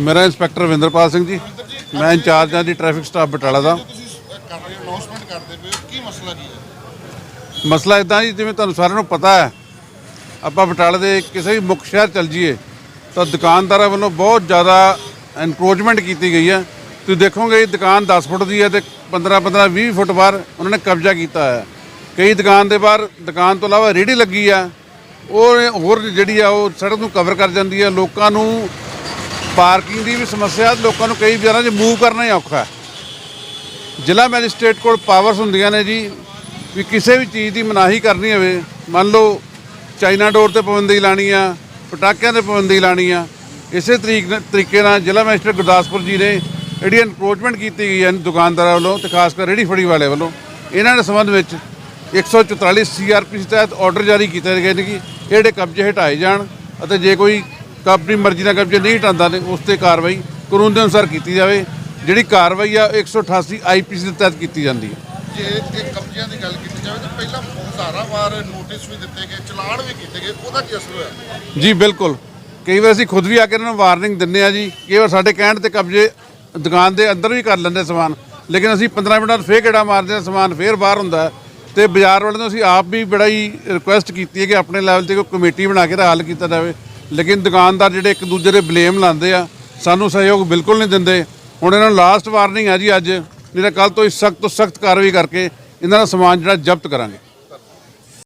ਮੇਰਾ ਇੰਸਪੈਕਟਰ ਰਵਿੰਦਰਪਾਲ ਸਿੰਘ ਜੀ। ਮੈਂ ਇੰਚਾਰਜ ਹਾਂ ਜੀ ਟ੍ਰੈਫਿਕ ਸਟਾਫ ਬਟਾਲਾ ਦਾ। ਤੁਸੀਂ ਕਰ ਰਹੇ ਹੋ ਅਨਾਉਂਸਮੈਂਟ ਕਰਦੇ ਪਏ ਹੋ। ਕੀ ਮਸਲਾ ਕੀ ਹੈ? ਮਸਲਾ ਇਦਾਂ ਜੀ ਜਿਵੇਂ ਤੁਹਾਨੂੰ ਸਾਰਿਆਂ ਨੂੰ ਪਤਾ ਹੈ ਆਪਾਂ ਬਟਾਲੇ ਦੇ ਕਿਸੇ ਵੀ ਮੁੱਖ ਸ਼ਹਿਰ ਚੱਲ ਜਾਈਏ ਤਾਂ ਦੁਕਾਨਦਾਰਾਂ ਵੱਲੋਂ ਬਹੁਤ ਜ਼ਿਆਦਾ ਐਨਕਰੋਚਮੈਂਟ ਕੀਤੀ ਗਈ ਹੈ। ਤੁਸੀਂ ਦੇਖੋਗੇ ਇਹ ਦੁਕਾਨ 10 ਫੁੱਟ ਦੀ ਹੈ ਤੇ 15 15 20 ਫੁੱਟ ਬਾਹਰ ਉਹਨਾਂ ਨੇ ਕਬਜ਼ਾ ਕੀਤਾ ਹੈ। ਕਈ ਦੁਕਾਨ ਦੇ ਬਾਹਰ ਦੁਕਾਨ ਤੋਂ ਇਲਾਵਾ ਰੇਹੜੀ ਲੱਗੀ ਆ ਉਹ ਹੋਰ ਜਿਹੜੀ ਆ ਉਹ ਸੜਕ ਨੂੰ ਕਵਰ ਕਰ ਜਾਂਦੀ ਹੈ। ਲੋਕਾਂ ਨੂੰ ਪਾਰਕਿੰਗ ਦੀ ਵੀ ਸਮੱਸਿਆ, ਲੋਕਾਂ ਨੂੰ ਕਈ ਵਿਚਾਰਾਂ 'ਚ ਮੂਵ ਕਰਨਾ ਹੀ ਔਖਾ ਹੈ। ਜ਼ਿਲ੍ਹਾ ਮੈਜਿਸਟ੍ਰੇਟ ਕੋਲ ਪਾਵਰਸ ਹੁੰਦੀਆਂ ਨੇ ਜੀ, ਵੀ ਕਿਸੇ ਵੀ ਚੀਜ਼ ਦੀ ਮਨਾਹੀ ਕਰਨੀ ਹੋਵੇ, ਮੰਨ ਲਓ ਚਾਈਨਾ ਡੋਰ ਤੇ ਪਾਬੰਦੀ ਲਾਣੀ ਆ, ਪਟਾਕਿਆਂ ਤੇ ਪਾਬੰਦੀ ਲਾਣੀ ਆ, ਇਸੇ ਤਰੀਕ ਤਰੀਕੇ ਨਾਲ ਜ਼ਿਲ੍ਹਾ ਮੈਜਿਸਟ੍ਰੇਟ ਗੁਰਦਾਸਪੁਰ ਜੀ ਨੇ ਜਿਹੜੀ ਐਨਕਰੋਚਮੈਂਟ ਕੀਤੀ ਗਈ ਹੈ ਦੁਕਾਨਦਾਰਾਂ ਵੱਲੋਂ, ਤੇ ਖਾਸ ਕਰ ਰੇਹੜੀ ਫੜੀ ਵਾਲੇ ਵੱਲੋਂ, ਇਹਨਾਂ ਦੇ ਸੰਬੰਧ ਵਿੱਚ 144 ਸੀਆਰਪੀ ਤਹਿਤ ਆਰਡਰ ਜਾਰੀ ਕੀਤੇ ਗਏ ਨੇ ਕਿ ਜਿਹੜੇ ਕਬਜ਼ੇ ਹਟਾਏ ਜਾਣ ਅਤੇ ਜੇ ਕੋਈ ਆਪਣੀ ਮਰਜ਼ੀ ਨਾਲ ਕਬਜ਼ੇ ਨਹੀਂ ਹਟਾਉਂਦਾ ਤੇ ਉਸ ਤੇ ਕਾਰਵਾਈ ਕਾਨੂੰਨ ਦੇ ਅਨੁਸਾਰ ਕੀਤੀ ਜਾਵੇ ਜਿਹੜੀ ਕਾਰਵਾਈ ਆ 188 ਆਈਪੀਸੀ ਦੇ ਤਹਿਤ ਕੀਤੀ ਜਾਂਦੀ ਹੈ। ਜੇ ਇਹ ਕਬਜ਼ਿਆਂ ਦੀ ਗੱਲ ਕੀਤੀ ਜਾਵੇ ਤਾਂ ਪਹਿਲਾਂ ਹਜ਼ਾਰਾਂ ਵਾਰ ਨੋਟਿਸ ਵੀ ਦਿੱਤੇ ਗਏ ਚਲਾਨ ਵੀ ਕੀਤੇ ਗਏ ਉਹਦਾ ਕੀ ਅਸਰ ਹੋਇਆ? ਜੀ ਬਿਲਕੁਲ। ਕਈ ਵਾਰ ਅਸੀਂ ਖੁਦ ਵੀ ਆ ਕੇ ਇਹਨਾਂ ਨੂੰ ਵਾਰਨਿੰਗ ਦਿੰਦੇ ਆ ਜੀ ਕਈ ਵਾਰ ਸਾਡੇ ਕਹਿਣ ਤੇ ਕਬਜ਼ੇ ਦੁਕਾਨ ਦੇ ਅੰਦਰ ਵੀ ਕਰ ਲੈਂਦੇ ਸਮਾਨ ਲੇਕਿਨ ਅਸੀਂ 15 ਮਿੰਟਾਂ ਫੇਰ ਗੇੜਾ ਮਾਰਦੇ ਆ ਸਮਾਨ ਫੇਰ ਬਾਹਰ ਹੁੰਦਾ। ਤੇ ਬਾਜ਼ਾਰ ਵਾਲਿਆਂ ਨੂੰ ਅਸੀਂ ਆਪ ਵੀ ਬੜਾ ਹੀ ਰਿਕੁਐਸਟ ਕੀਤੀ ਹੈ ਕਿ ਆਪਣੇ ਲੈਵਲ ਤੇ ਕੋਈ ਕਮੇਟੀ ਬਣਾ ਕੇ ਦਾ ਹੱਲ ਕੀਤਾ ਜਾਵੇ। ਲੇਕਿਨ ਦੁਕਾਨਦਾਰ ਜਿਹੜੇ ਇੱਕ ਦੂਜੇ ਦੇ ਬਲੇਮ ਲਾਉਂਦੇ ਆ, ਸਾਨੂੰ ਸਹਿਯੋਗ ਬਿਲਕੁਲ ਨਹੀਂ ਦਿੰਦੇ। ਹੁਣ ਇਹਨਾਂ ਨੂੰ ਲਾਸਟ ਵਾਰਨਿੰਗ ਹੈ ਜੀ ਅੱਜ ਨਹੀਂ ਤਾਂ ਕੱਲ ਤੋਂ ਹੀ ਸਖਤ ਤੋਂ ਸਖਤ ਕਾਰਵਾਈ ਕਰਕੇ ਇਹਨਾਂ ਦਾ ਸਮਾਨ ਜਿਹੜਾ ਜ਼ਬਤ ਕਰਾਂਗੇ।